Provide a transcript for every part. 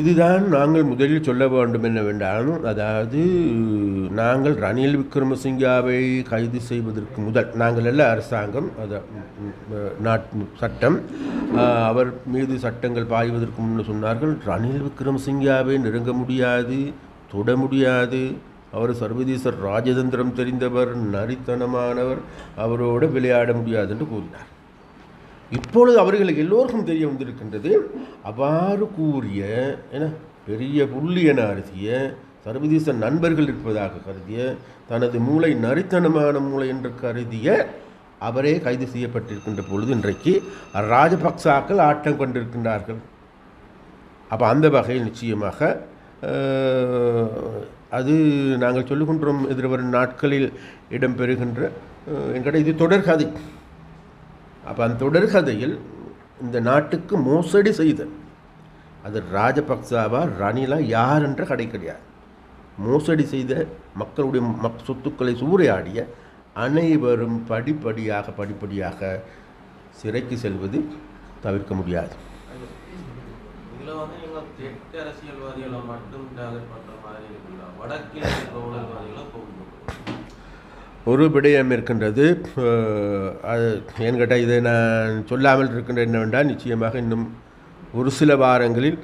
இதுதான் நாங்கள் முதலில் சொல்ல வேண்டும் என்னவென்றால் அதாவது நாங்கள் ரணில் விக்ரமசிங்காவை கைது செய்வதற்கு முதல் நாங்கள் அல்ல அரசாங்கம் அது நாட் சட்டம் அவர் மீது சட்டங்கள் பாய்வதற்கு முன்னு சொன்னார்கள் ரணில் விக்ரமசிங்காவை நெருங்க முடியாது தொட முடியாது அவர் சர்வதேச ராஜதந்திரம் தெரிந்தவர் நரித்தனமானவர் அவரோடு விளையாட முடியாது என்று கூறினார். இப்பொழுது அவர்களுக்கு எல்லோருக்கும் தெரிய வந்திருக்கின்றது. அவ்வாறு கூறிய என பெரிய புள்ளி என அருதிய சர்வதேச நண்பர்கள் இருப்பதாக கருதிய தனது மூளை நரித்தனமான மூளை என்று கருதிய அவரே கைது செய்யப்பட்டிருக்கின்ற பொழுது இன்றைக்கு ராஜபக்சாக்கள் ஆட்டம் கொண்டிருக்கின்றார்கள். அப்போ அந்த வகையில் நிச்சயமாக அது நாங்கள் சொல்லுகின்றோம் எதிர்வரும் நாட்களில் இடம்பெறுகின்ற அஹ், என்கிட்ட இது தொடர்கதை. அப்போ அந்த தொடர்கதையில் இந்த நாட்டுக்கு மோசடி செய்த அது ராஜபக்சாவா ரணிலா யார் என்ற கடை கிடையாது. மோசடி செய்த மக்களுடைய மக் சொத்துக்களை சூறையாடிய அனைவரும் படிப்படியாக படிப்படியாக சிறைக்கு செல்வது தவிர்க்க முடியாது. வந்து தெற்கு அரசியல்வாதிகளை மட்டும் டார்கெட் மாதிரி வடக்கில் ஒரு விடயம் இருக்கின்றது. அது அது என்கிட்ட இதை நான் சொல்லாமல் இருக்கின்ற என்னவென்றால் நிச்சயமாக இன்னும் ஒரு சில வாரங்களில்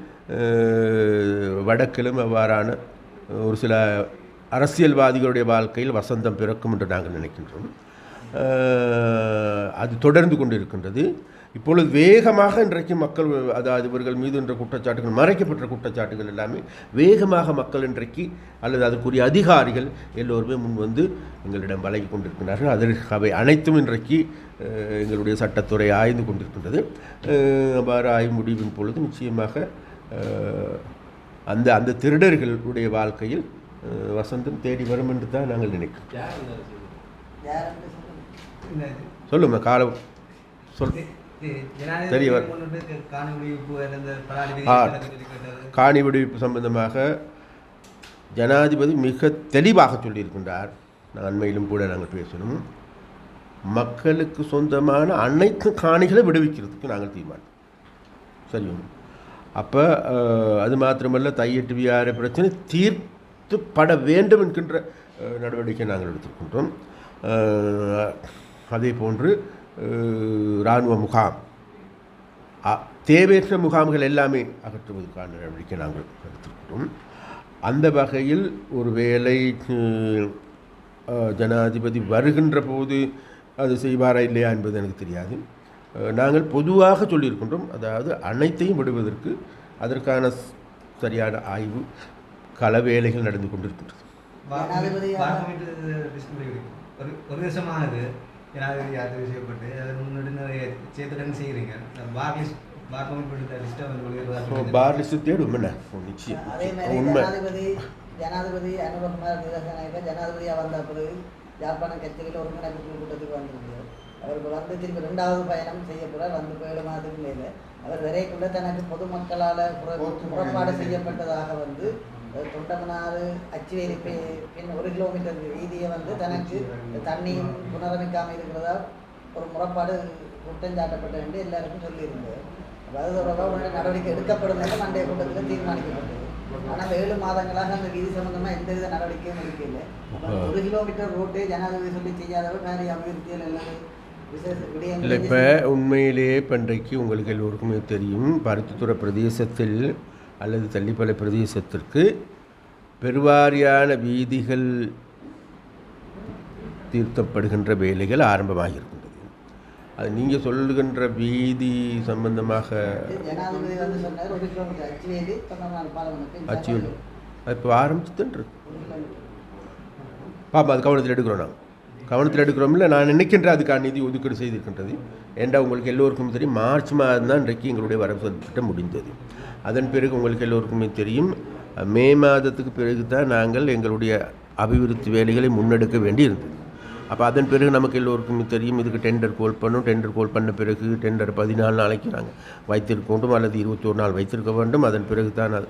வடக்கிலும் அவ்வாறான ஒரு சில அரசியல்வாதிகளுடைய வாழ்க்கையில் வசந்தம் பிறக்கும் என்று நாங்கள் நினைக்கின்றோம். அது தொடர்ந்து கொண்டு இருக்கின்றது இப்பொழுது வேகமாக இன்றைக்கு மக்கள் அதாவது இவர்கள் மீது என்ற குற்றச்சாட்டுகள் மறைக்கப்பட்ட குற்றச்சாட்டுகள் எல்லாமே வேகமாக மக்கள் இன்றைக்கு அல்லது அதற்குரிய அதிகாரிகள் எல்லோருமே முன் வந்து எங்களிடம் வழங்கி கொண்டிருக்கிறார்கள். அதில் அவை அனைத்தும் இன்றைக்கு எங்களுடைய சட்டத்துறை ஆய்ந்து கொண்டிருக்கின்றது. அவ்வாறு ஆய்வு முடிவின் பொழுது நிச்சயமாக அந்த அந்த திருடர்களுடைய வாழ்க்கையில் வசந்தம் தேடி வரும் என்று தான் நாங்கள் நினைக்கிறோம். யார் இந்த அரசியல் யார் என்று சொல்லுங்க சொல்லுங்க காலம் சொல். தெரிய வர- ஆ. காணி விடுவிப்பு சம்பந்தமாக ஜனாதிபதி மிக தெளிவாக சொல்லியிருக்கின்றார். நான் அண்மையிலும் கூட நாங்கள் பேசணும் மக்களுக்கு சொந்தமான அனைத்து காணிகளை விடுவிக்கிறதுக்கு நாங்கள் தீர்மானம் சரி அப்போ அது மாத்திரமல்ல தையட்டு வியார பிரச்சனை தீர்த்துப்பட வேண்டும் என்கின்ற நடவடிக்கை நாங்கள் எடுத்திருக்கின்றோம். அஹ், அதே போன்று இராணுவ முகாம். தேவையற்ற முகாம்கள் எல்லாமே அகற்றுவதற்கான நடவடிக்கை நாங்கள் எடுத்திருக்கிறோம் அந்த வகையில் ஒரு வேளை ஜனாதிபதி வருகின்ற போது அது செய்வாரா இல்லையா என்பது எனக்கு தெரியாது. நாங்கள் பொதுவாக சொல்லியிருக்கின்றோம் அதாவது அனைத்தையும் விடுவதற்கு அதற்கான சரியான ஆய்வு கள வேலைகள் நடந்து கொண்டிருக்கின்றது. ஒரு ஒரு வருஷமானது. ஜனாதிபதி யாத்திரை செய்யப்பட்டு அது முன்னாடி நிறைய சேர்த்துடன் செய்கிறீங்க பார் லிஸ்ட் பார் கமிட் பண்ணி லிஸ்ட்டை வந்து ஸோ வெளியிடுறதா பார் லிஸ்ட்டு தேடும் என்ன? ஓ, நிச்சயம் அதே நிச்சயம். மாதிரி உண்மை. ஜனாதிபதி ஜனாதிபதி அனுபகுமார் திலகநாயக ஜனாதிபதியா வந்த பிறகு யாழ்ப்பாணம் கட்சியில் ஒருங்கிணைப்பு குழு கூட்டத்துக்கு வந்திருந்தார். அவர் வந்து திருப்பி ரெண்டாவது பயணம் செய்ய வந்து ஏழு மாதத்துக்கு மேல. அவர் விரைக்குள்ள தனக்கு பொதுமக்களால் புறப்பாடு செய்யப்பட்டதாக வந்து தொண்டமனாறு அச்சுவேலி பின் ஒரு கிலோமீட்டர் வீதியை வந்து தனக்கு தண்ணியும் புனரமைக்காமல் இருக்கிறதா ஒரு முறைப்பாடு குற்றம் சாட்டப்பட்டது என்று எல்லாருக்கும் சொல்லியிருந்தார் அப்ப அது தொடர்பாக உடனே நடவடிக்கை எடுக்கப்படும் என்று அன்றைய கூட்டத்தில் தீர்மானிக்கப்பட்டது. ஆனால் ஏழு மாதங்களாக அந்த வீதி சம்பந்தமா எந்த வித நடவடிக்கையும் எடுக்கல ஒரு கிலோமீட்டர் ரோட்டே ஜனாதிபதி சொல்லி செய்யாதவர் காரிய அபிவிருத்தியில் விசேஷ இல்லை இப்போ உண்மையிலேயே இப்போ இன்றைக்கு உங்களுக்கு எல்லோருக்குமே தெரியும் பருத்தித்துறை பிரதேசத்தில் அல்லது தள்ளிப்பளை பிரதேசத்திற்கு பெருவாரியான வீதிகள் தீர்த்தப்படுகின்ற வேலைகள் ஆரம்பமாக இருக்கின்றது அது நீங்கள் சொல்லுகின்ற வீதி சம்பந்தமாக அச்சுவேலி இப்போ கிலோமீட்டர். பாப்பா அது கவனத்தில் எடுக்கிறோம் நாங்கள் கவனத்தில் எடுக்கிறோம்ல நான் நினைக்கின்ற அதுக்கான நிதி ஒதுக்கீடு செய்திருக்கின்றது. ஏண்டா உங்களுக்கு எல்லோருக்கும் தெரியும் மார்ச் மாதம் தான் இன்றைக்கு எங்களுடைய வரவு திட்டம் முடிந்தது. அதன் பிறகு உங்களுக்கு எல்லோருக்குமே தெரியும். மே மாதத்துக்கு பிறகு தான் நாங்கள் எங்களுடைய அபிவிருத்தி வேலைகளை முன்னெடுக்க வேண்டியிருந்தது. அப்போ அதன் பிறகு நமக்கு எல்லோருக்குமே தெரியும். இதுக்கு டெண்டர் கோல் பண்ணும். டெண்டர் கோல் பண்ண பிறகு டெண்டர் பதினாலு நாளைக்கு நாங்கள் வைத்திருக்க அல்லது இருபத்தோரு நாள் வைத்திருக்க வேண்டும். அதன் பிறகு தான் அது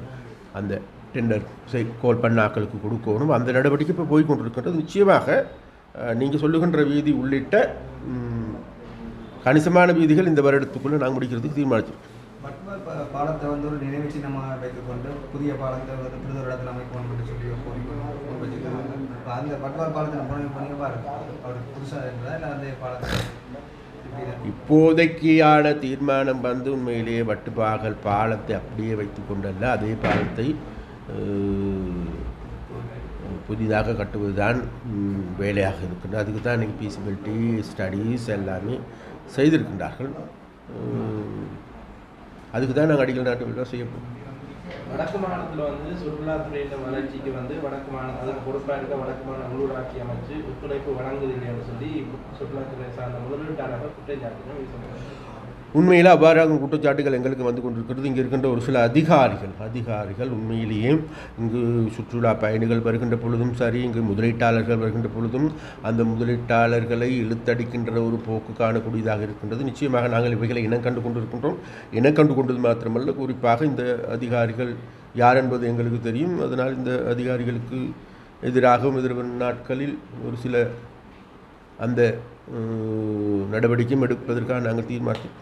அந்த டெண்டர் செய் கோல் பண்ண ஆக்களுக்கு கொடுக்கணும் அந்த நடவடிக்கை இப்போ போய் கொண்டிருக்கின்றது நிச்சயமாக நீங்கள் சொல்லுகின்ற வீதி உள்ளிட்ட கணிசமான வீதிகள் இந்த வருடத்துக்குள்ளே நாங்கள் முடிக்கிறதுக்கு தீர்மானிச்சிருக்கோம். பட்வால் பா- பாலத்தை வந்து ஒரு நினைவு சின்னமாக வைத்துக்கொண்டு புதிய பாலத்தை வந்து புது ஒரு இடத்துல அமைப்போம் என்று சொல்லி ஒரு இப்போ அந்த பட்வால் பாலத்தை நம்ம பண்ணி பாருங்க. அவர் புதுசாக இருந்ததா இல்லை அந்த பாலத்தை இப்படி இப்போதைக்கான தீர்மானம் வந்து உண்மையிலேயே வட்டுப்பாகல் பாலத்தை அப்படியே வைத்துக்கொண்டல்ல அதே பாலத்தை புதிதாக கட்டுவதுதான் வேலையாக இருக்கின்றது. அதுக்கு தான் இன்றைக்கி பீசிபிலிட்டி ஸ்டடீஸ் எல்லாமே செய்திருக்கின்றார்கள். அதுக்கு தான் நாங்கள் அடிக்கல் நாட்டு விழா செய்ய போகிறோம் வடக்கு மாநிலத்தில் வந்து சுற்றுலாத்துறையின் வளர்ச்சிக்கு வந்து வடக்கு மாநிலம் அதுக்கு பொறுப்பாக இருக்க வடக்கு மாநில உள்ளூராட்சி அமைச்சு ஒத்துழைப்பு வழங்குது இல்லைன்னு சொல்லி சுற்றுலாத்துறை சார்ந்த முதலீட்டாளர்கள் குற்றச்சாட்டுகள் வீசுகிறாங்க உண்மையில் அவ்வாறாக குற்றச்சாட்டுகள் எங்களுக்கு வந்து கொண்டிருக்கிறது. இங்கே இருக்கின்ற ஒரு சில அதிகாரிகள் அதிகாரிகள் உண்மையிலேயே இங்கு சுற்றுலா பயணிகள் வருகின்ற பொழுதும் சரி இங்கு முதலீட்டாளர்கள் வருகின்ற பொழுதும் அந்த முதலீட்டாளர்களை இழுத்தடிக்கின்ற ஒரு போக்கு காணக்கூடியதாக இருக்கின்றது. நிச்சயமாக நாங்கள் இவைகளை இனம் கண்டு கொண்டிருக்கின்றோம். இனம் கண்டு கொண்டது மாத்திரமல்ல. குறிப்பாக இந்த அதிகாரிகள் யார் என்பது எங்களுக்கு தெரியும். அதனால் இந்த அதிகாரிகளுக்கு எதிராகவும் எதிர்வரும் நாட்களில் ஒரு சில அந்த நடவடிக்கையும் எடுப்பதற்காக நாங்கள் தீர்மானித்தோம்